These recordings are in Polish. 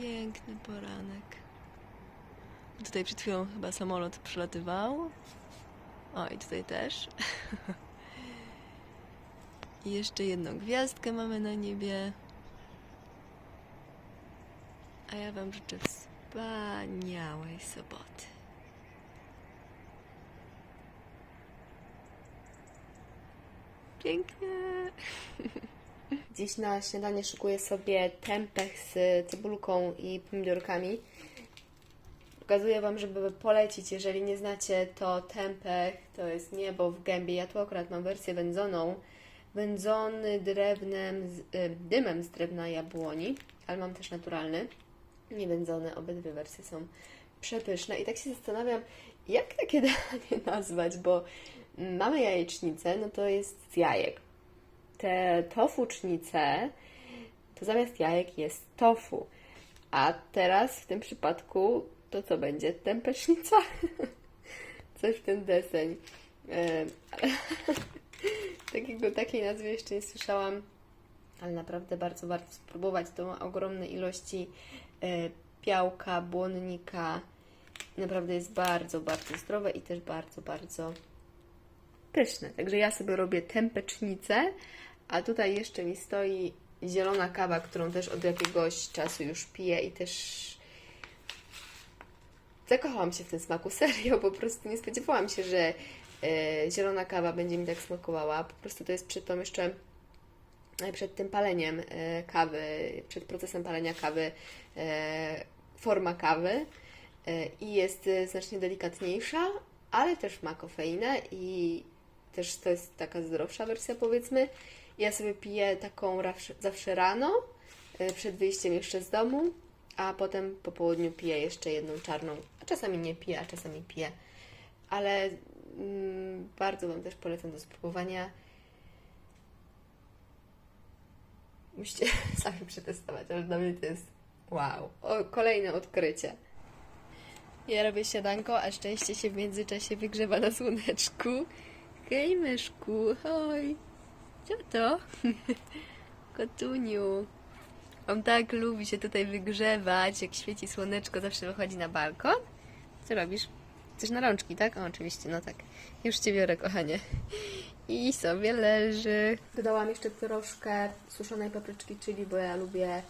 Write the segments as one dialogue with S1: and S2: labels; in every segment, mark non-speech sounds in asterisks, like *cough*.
S1: Piękny poranek. Tutaj przed chwilą chyba samolot przelatywał. O, i tutaj też. *laughs* I jeszcze jedną gwiazdkę mamy na niebie. A ja Wam życzę wspaniałej soboty. Pięknie. *laughs*
S2: Dziś na śniadanie szykuję sobie tempeh z cebulką i pomidorkami. Pokazuję Wam, żeby polecić, jeżeli nie znacie, to tempeh to jest niebo w gębie. Ja tu akurat mam wersję wędzoną. Wędzony drewnem, z, y, dymem z drewna jabłoni, ale mam też naturalny. Nie wędzony, obydwie wersje są przepyszne. I tak się zastanawiam, jak takie *laughs* danie nazwać, bo mm, mamy jajecznicę, no to jest z jajek te tofucznice, to zamiast jajek jest tofu. A teraz w tym przypadku to co będzie? Tempesznica? *laughs* Coś w ten deseń. E, *laughs* Takiego, takiej nazwy jeszcze nie słyszałam, ale naprawdę bardzo warto spróbować. To ma ogromne ilości e, białka, błonnika. Naprawdę jest bardzo, bardzo zdrowe i też bardzo, bardzo pyszne. Także ja sobie robię tempecznicę, a tutaj jeszcze mi stoi zielona kawa, którą też od jakiegoś czasu już piję i też zakochałam się w tym smaku. *laughs* Serio, po prostu nie spodziewałam się, że e, zielona kawa będzie mi tak smakowała. Po prostu to jest przed tą jeszcze e, przed tym paleniem e, kawy, przed procesem palenia kawy forma kawy i jest znacznie delikatniejsza, ale też ma kofeinę i też to jest taka zdrowsza wersja powiedzmy. Ja sobie piję taką zawsze rano, e, przed wyjściem jeszcze z domu, a potem po południu piję jeszcze jedną czarną, a czasami nie piję, a czasami piję. Ale mm, bardzo Wam też polecam do spróbowania. Musicie *laughs* sami przetestować, ale dla mnie to jest wow. O, kolejne odkrycie.
S1: Ja robię śniadanko, a szczęście się w międzyczasie wygrzewa na słoneczku. Hej, myszku, hoj. Co to? *laughs* Kotuniu. On tak lubi się tutaj wygrzewać, jak świeci słoneczko, zawsze wychodzi na balkon. Co robisz? Chcesz na rączki, tak? O, oczywiście, no tak. Już Cię biorę, kochanie. I sobie leży.
S2: Dodałam jeszcze troszkę suszonej papryczki chili, bo ja lubię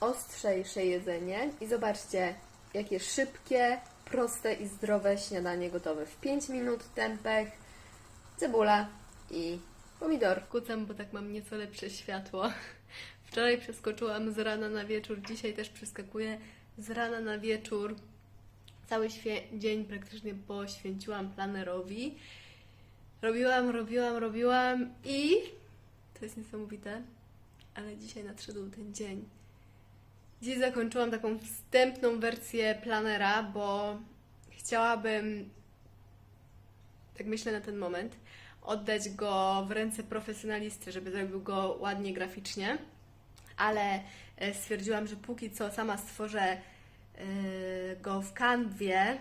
S2: ostrzejsze jedzenie. I zobaczcie, jakie szybkie, proste i zdrowe śniadanie gotowe. W 5 minut tempeh, cebula i pomidor.
S1: Kucam, bo tak mam nieco lepsze światło. Wczoraj przeskoczyłam z rana na wieczór, dzisiaj też przeskakuję z rana na wieczór. Cały dzień praktycznie poświęciłam planerowi. Robiłam, robiłam, robiłam i to jest niesamowite, ale dzisiaj nadszedł ten dzień. Dziś zakończyłam taką wstępną wersję planera, bo chciałabym tak myślę na ten moment, oddać go w ręce profesjonalisty, żeby zrobił go ładnie graficznie, ale e, stwierdziłam, że póki co sama stworzę e, go w kanwie,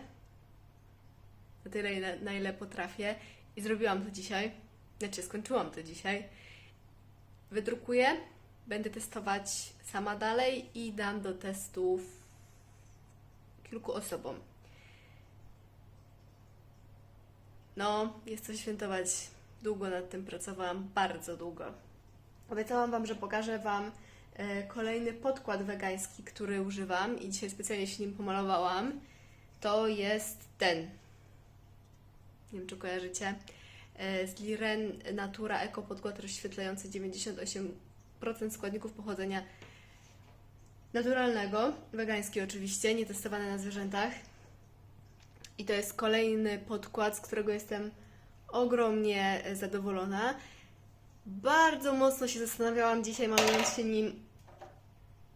S1: na tyle, na ile potrafię i zrobiłam to dzisiaj, znaczy skończyłam to dzisiaj. Wydrukuję, będę testować sama dalej i dam do testów kilku osobom. No, jest co świętować. Długo nad tym pracowałam, bardzo długo. Obiecałam Wam, że pokażę Wam e, kolejny podkład wegański, który używam i dzisiaj specjalnie się nim pomalowałam. To jest ten. Nie wiem, czy kojarzycie. E, z Liren Natura Eco podkład rozświetlający 98% składników pochodzenia naturalnego, wegański oczywiście, nie testowany na zwierzętach. I to jest kolejny podkład, z którego jestem ogromnie e, zadowolona. Bardzo mocno się zastanawiałam dzisiaj, malując się nim,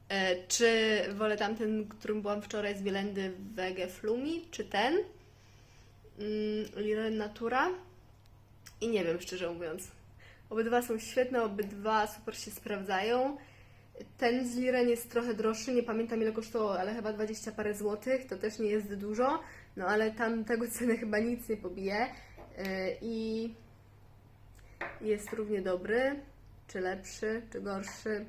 S1: e, czy wolę tamten, którym byłam wczoraj z Bielendy Wege Flumi, czy ten mm, Liren Natura. I nie wiem, szczerze mówiąc. Obydwa są świetne, obydwa super się sprawdzają. Ten z Liren jest trochę droższy, nie pamiętam ile kosztował, ale chyba 20 parę złotych, to też nie jest dużo, no ale tam tego ceny chyba nic nie pobije Yy, i jest równie dobry, czy lepszy, czy gorszy,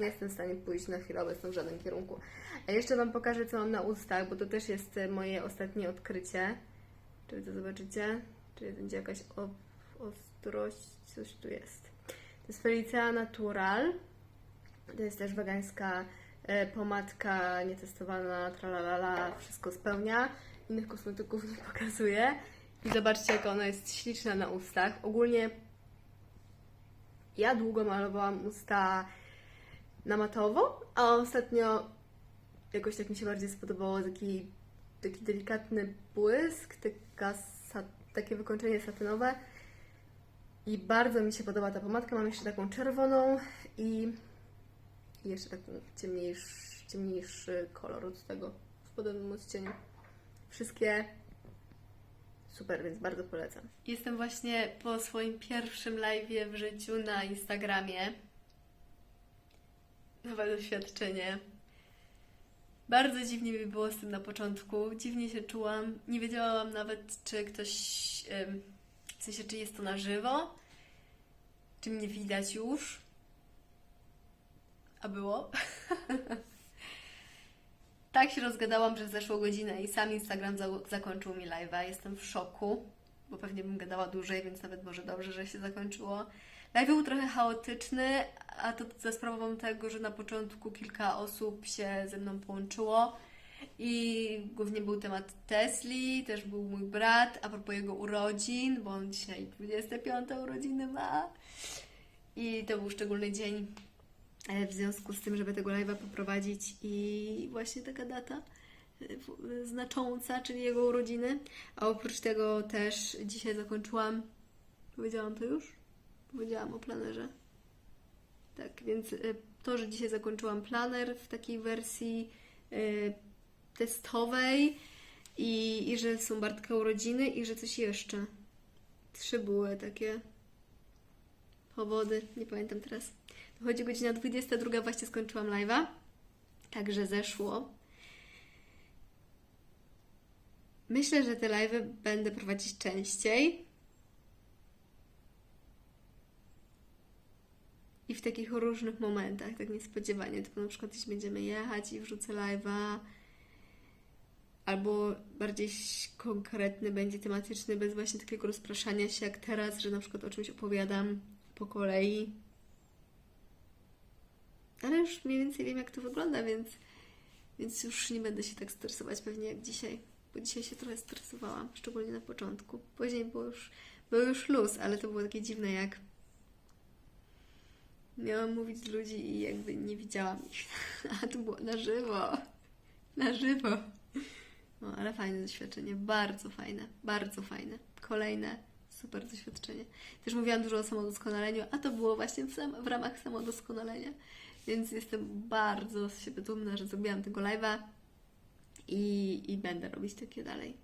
S1: nie jestem w stanie pójść na chwilę obecną w żadnym kierunku. A jeszcze Wam pokażę, co mam na ustach, bo to też jest e, moje ostatnie odkrycie. Czy to zobaczycie? Czy będzie jakaś ostrość? Coś tu jest. To jest Felicea Natural. To jest też wegańska e, pomadka, nietestowana, tralalala, wszystko spełnia. Innych kosmetyków nie *laughs* pokazuję. I zobaczcie, jak ona jest śliczna na ustach. Ogólnie ja długo malowałam usta na matowo, a ostatnio jakoś tak mi się bardziej spodobało taki, taki delikatny błysk, taka, takie wykończenie satynowe. I bardzo mi się podoba ta pomadka. Mam jeszcze taką czerwoną i, i jeszcze taki ciemniejszy, ciemniejszy kolor od tego w podobnym odcieniu. Wszystkie super, więc bardzo polecam. Jestem właśnie po swoim pierwszym live'ie w życiu na Instagramie. Nowe doświadczenie. Bardzo dziwnie mi było z tym na początku. Dziwnie się czułam. Nie wiedziałam nawet, czy ktoś. W sensie, czy jest to na żywo, czy mnie widać już. A było. tak się rozgadałam, że zeszło godzinę i sam Instagram za- zakończył mi live'a. Jestem w szoku, bo pewnie bym gadała dłużej, więc nawet może dobrze, że się zakończyło. Live był trochę chaotyczny, a to za sprawą tego, że na początku kilka osób się ze mną połączyło i głównie był temat Tesli, też był mój brat, a propos jego urodzin, bo on dzisiaj 25 urodziny ma i to był szczególny dzień w związku z tym, żeby tego live'a poprowadzić i właśnie taka data e, znacząca, czyli jego urodziny, a oprócz tego też dzisiaj zakończyłam, powiedziałam to już? Powiedziałam o planerze. Tak, więc y, to, że dzisiaj zakończyłam planer w takiej wersji testowej i, i że są Bartka urodziny i że coś jeszcze. Trzy były takie powody, nie pamiętam teraz. Dochodzi godzina 22, właśnie skończyłam live'a, także zeszło. Myślę, że te live'y będę prowadzić częściej. I w takich różnych momentach, tak niespodziewanie, typu na przykład gdzieś będziemy jechać i wrzucę live'a, albo bardziej konkretny będzie tematyczny, bez właśnie takiego rozpraszania się jak teraz, że na przykład o czymś opowiadam po kolei. Ale już mniej więcej wiem, jak to wygląda, więc, więc już nie będę się tak stresować pewnie jak dzisiaj, bo dzisiaj się trochę stresowałam, szczególnie na początku. Później było już, był już luz, ale to było takie dziwne, jak Miałam mówić do ludzi i jakby nie widziałam ich. *laughs* A to było na żywo. Na żywo. No, ale fajne doświadczenie. Bardzo fajne. Bardzo fajne. Kolejne super doświadczenie. Też mówiłam dużo o samodoskonaleniu, a to było właśnie w, sam, w ramach samodoskonalenia. Więc jestem bardzo z siebie dumna, że zrobiłam tego live'a i, i będę robić takie dalej.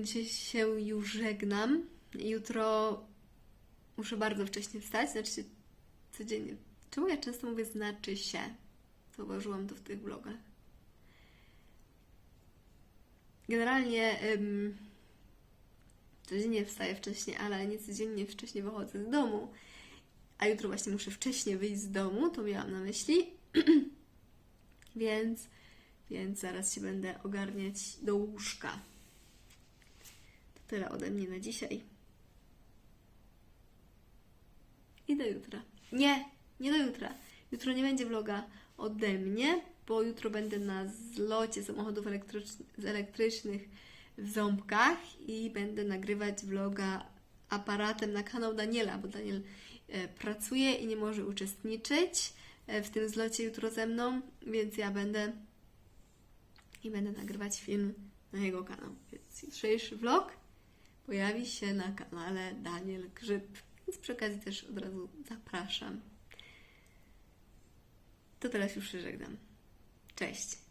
S1: Dzisiaj się już żegnam. Jutro muszę bardzo wcześnie wstać, znaczy codziennie. Czemu ja często mówię znaczy się? Zauważyłam to w tych vlogach. Generalnie ym, codziennie wstaję wcześniej, ale nie codziennie wcześniej wychodzę z domu. A jutro właśnie muszę wcześniej wyjść z domu, to miałam na myśli. *clears throat* więc, więc zaraz się będę ogarniać do łóżka. To tyle ode mnie na dzisiaj. I do jutra. Nie, nie do jutra. Jutro nie będzie vloga ode mnie, bo jutro będę na zlocie samochodów elektrycznych w Ząbkach i będę nagrywać vloga aparatem na kanał Daniela, bo Daniel e, pracuje i nie może uczestniczyć e, w tym zlocie jutro ze mną, więc ja będę i będę nagrywać film na jego kanał. Więc jutrzejszy vlog pojawi się na kanale Daniel Grzyb. Więc przy okazji też od razu zapraszam. To teraz już się żegnam. Cześć.